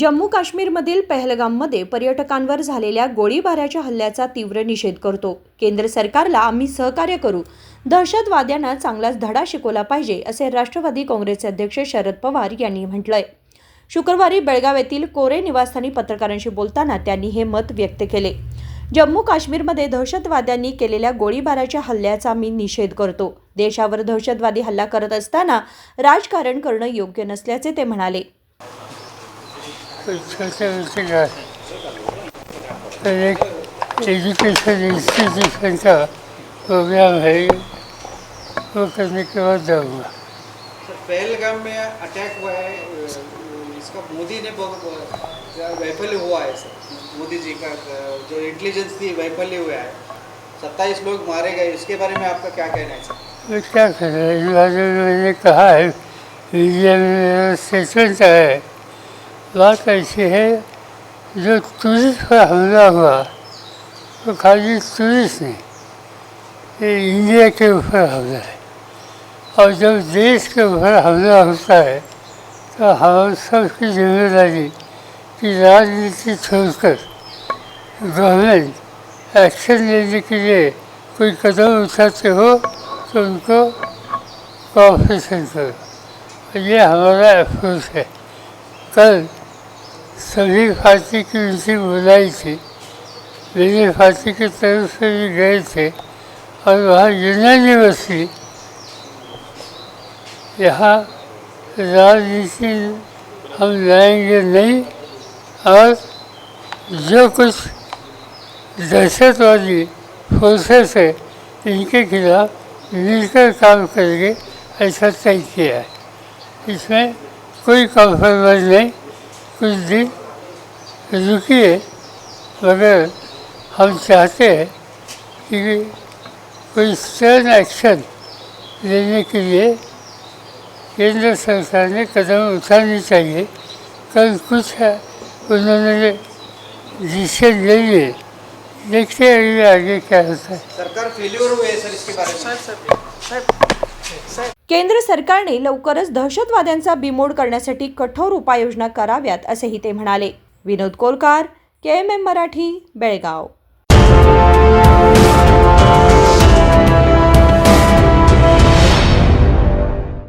जम्मू काश्मीरमधील पहलगाममध्ये पर्यटकांवर झालेल्या गोळीबाराच्या हल्ल्याचा तीव्र निषेध करतो. केंद्र सरकारला आम्ही सहकार्य करू. दहशतवाद्यांना चांगलाच धडा शिकवला पाहिजे असे राष्ट्रवादी काँग्रेसचे अध्यक्ष शरद पवार यांनी म्हटलंय. शुक्रवारी बेळगाव येथील कोरे निवासस्थानी पत्रकारांशी बोलताना त्यांनी हे मत व्यक्त केले. जम्मू काश्मीरमध्ये दहशतवाद्यांनी केलेल्या गोळीबाराच्या हल्ल्याचा मी निषेध करतो. देशावर दहशतवादी हल्ला करत असताना राजकारण करणं योग्य नसल्याचे ते म्हणाले. एजुकेशन इंस्टीट्यूशन का प्रोग्राम है वो करने के बाद जाऊँगा पहलगाम में अटैक हुआ है इसका मोदी ने बहुत वैफल्य हुआ है सर मोदी जी का जो इंटेलिजेंस थी वैफल्य हुआ है सत्ताईस लोग मारे गए इसके बारे में आपका क्या कहना है सर क्या रहे हैं मैंने कहा है मीडिया में स्टेटमेंट है बात ऐसी है, जो टूरिस्ट पर हमला हुआ वो खाली टूरिस्ट नहीं, ये इंडिया के ऊपर हमला है। और जब देश के ऊपर हमला होता है तो हम सबकी ज़िम्मेदारी कि राजनीति छोड़कर गवर्नमेंट एक्शन लेने के लिए कोई कदम उठाते हो तो उनको कॉपरेशन करो। ये हमारा अप्रोच है। कल सभी पार्टी की मीटिंग बुलाई थी। मेरी पार्टी की तरफ़ से भी गए थे और वहाँ यूनानिमसली यहाँ राजनीति हम लाएँगे नहीं और जो कुछ दहशतवादी फोर्सेस है इनके खिलाफ मिलकर काम करेंगे ऐसा तय किया है। इसमें कोई कॉम्प्रोमाइज़ नहीं। कुछ दिन रुकिए मगर हम चाहते हैं कि कोई स्टर्न एक्शन लेने के लिए केंद्र सरकार ने कदम उठानी चाहिए। कल कुछ है उन्होंने डिसीज़न ले लिए। देखते हैं आगे क्या होता है। सरकार फेल्यूर हुए सर इसके बारे में? केंद्र सरकारने लवकरच दहशतवाद्यांचा बिमोड करण्यासाठी कठोर उपाययोजना कराव्यात असेही ते म्हणाले. विनोद कोलकार के एम एम मराठी बेळगाव.